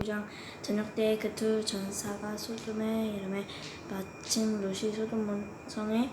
19장. 저녁 때에 그 두 전사가 소돔의 이름에 마침 롯이 소돔 성의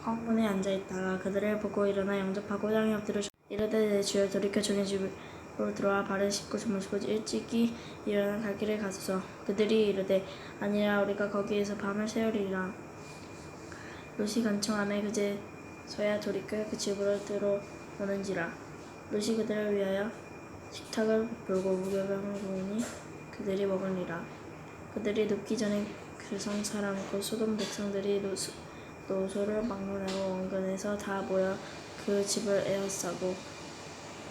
황문에 앉아 있다가 그들을 보고 일어나 영접하고 땅에 엎드려 이르되 내 주여 돌이켜 종의 집으로 들어와 발을 씻고 주무시고 일찍이 일어나 갈 길을 가소서. 그들이 이르되 아니라 우리가 거기에서 밤을 새우리라. 롯이 간청함에 그제서야 돌이켜 그 집으로 들어오는지라. 롯이 그들을 위하여 식탁을 베풀고 무교병을 구우니 그들이 먹으니라. 그들이 눕기 전에 그성 사람 곧 소돔 백성들이 노소, 노소를 막론하고 원근에서 다 모여 그 집을 에워싸고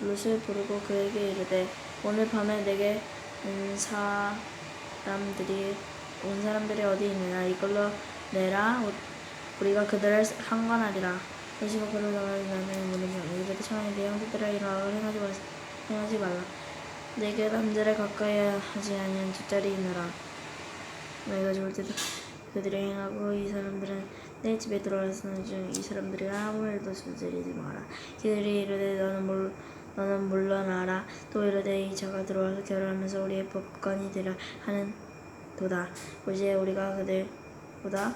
롯을 부르고 그에게 이르되 오늘 밤에 내게 온 사람들이 온 사람들이 어디 있느냐? 이걸로 내라. 우리가 그들을 항관하리라. 롯이 그를 나는 물으며 이르되 청하니 내 형제들아 일어나고 행하지 말 행하지 말라. 내게 남자를 가까이 하지 아니한 뒷자리 있느라. 너희가 죽을 때도 그들이 행하고 이 사람들은 내 집에 들어와서는 중이 사람들이 아무 일도 저지르지 마라. 그들이 이르되 너는 물 너는 물러나라. 또 이르되 이 자가 들어와서 결혼하면서 우리의 법관이 되라 하는 도다. 이제 우리가 그들보다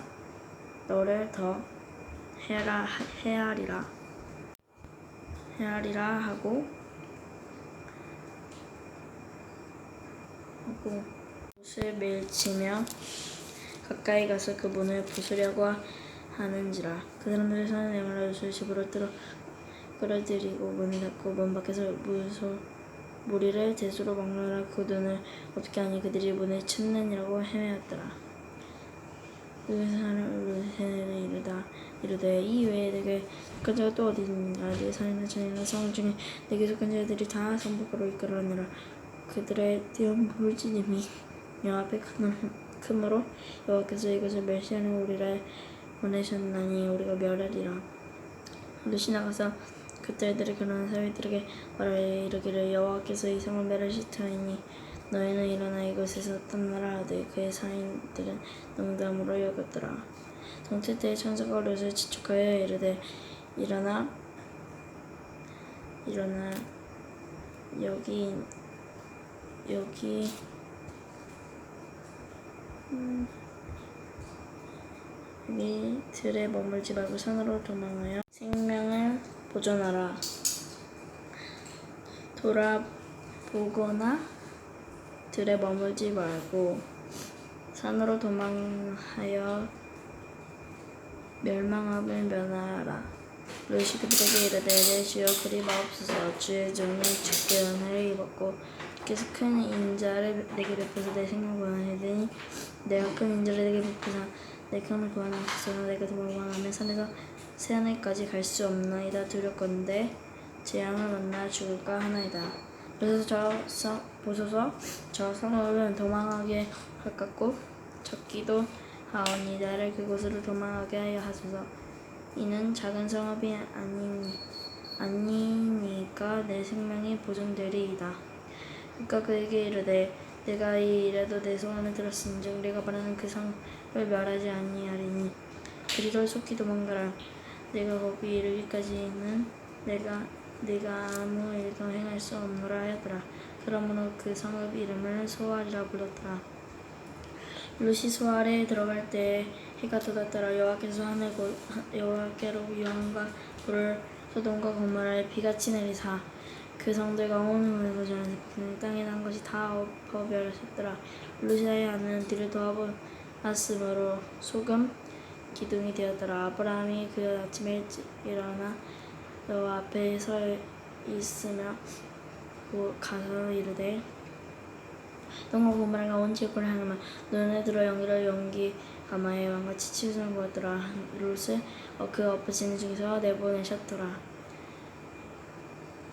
너를 더 해라 해하리라 해하리라 하고 하고 옷을 밀치며 가까이 가서 그 문을 부수려고 하는지라. 그 사람들이 사는 내말로 옷을 집으로 들어 끌어들이고 문을 닫고 문 밖에서 무소 무리를 대수로 막느라 그 눈을 어떻게 하니 그들이 문을 찾느니라고 헤매었더라. 그 사람을 이르다. 이르되 이 외에 내게 속한 자가 또 어디 있느냐? 내 산이나 전이나 성 중에 내게 속한 자들이 다 성북으로 이끌어가느라 그들의 뛰어온 물지님이 여호와 앞에 큰- 크므로 여호와께서 이것을 멸시하는 우리를 보내셨나니 우리가 멸하리라. 롯이 나가서 그들들의 결혼한 사위들에게 말하여 이르기를 여호와께서 이 성을 멸하시타이니 너희는 일어나 이곳에서 떠나라. 하되 그의 사인들은 농담으로 여겼더라. 동체 때에 천사가 롯을 지촉하여 이르되 일어나 일어나. 여기 여기 음, 여기 들에 머물지 말고 산으로 도망하여 생명을 보존하라. 돌아보거나 들에 머물지 말고 산으로 도망하여 멸망함을 면하라. 롯이 그들에게 이르되 내 주여 그리 마옵소서 주의 종이 죽게 은혜를 입었고 주께서 큰 인자를 내게 베푸사 내 생명 구원하시더니 내가 큰 인자를 내게 베푸사. 내 큰을 구원하소서. 내가 도망하며 산에서 새하늘까지 갈 수 없나이다. 두렵건대 재앙을 만나 죽을까 하나이다. 그래서 저 성, 보소서. 저 성읍은 도망하게 가깝고 적기도 하오니 나를 그곳으로 도망하게 하여 하소서. 이는 작은 성읍이 아니, 아니니까 내 생명이 보존되리이다 그가 그에게 이르되 내가 이 일에도 내 소원을 들었은즉 우리가 바라는 그 성을 멸하지 아니하리니. 그리로 속히 도망가라 내가 거기 이르기까지는 내가 내가 아무 일도 행할 수 없노라 하였더라. 그러므로 그 성읍 이름을 소알이라 불렀더라. 롯이 소알에 들어갈 때에 해가 돋았더라. 여호와께서 하늘 고, 여호와께로 유황과 불을 소돔과 고모라에 비같이 내리사 그 성들과 온 힘을 거절하는 그는 땅에 난 것이 다 엎어버렸더라. 롯이 하는 뒤를 도와보았으므로 소금 기둥이 되었더라. 아브라함이 그 아침에 일찍 일어나 여호와 앞에 서 있으며 고- 가서 이르되 동과 고모라가 온 지역을 향하면 눈에 들어 연기를 연기 가마에 왕같이 치우는 거더라. 롯을 어, 그 엎어지는 중에서 내보내셨더라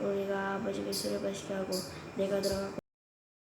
우리가 아버지에게 술을 마시게 하고 내가 들어가고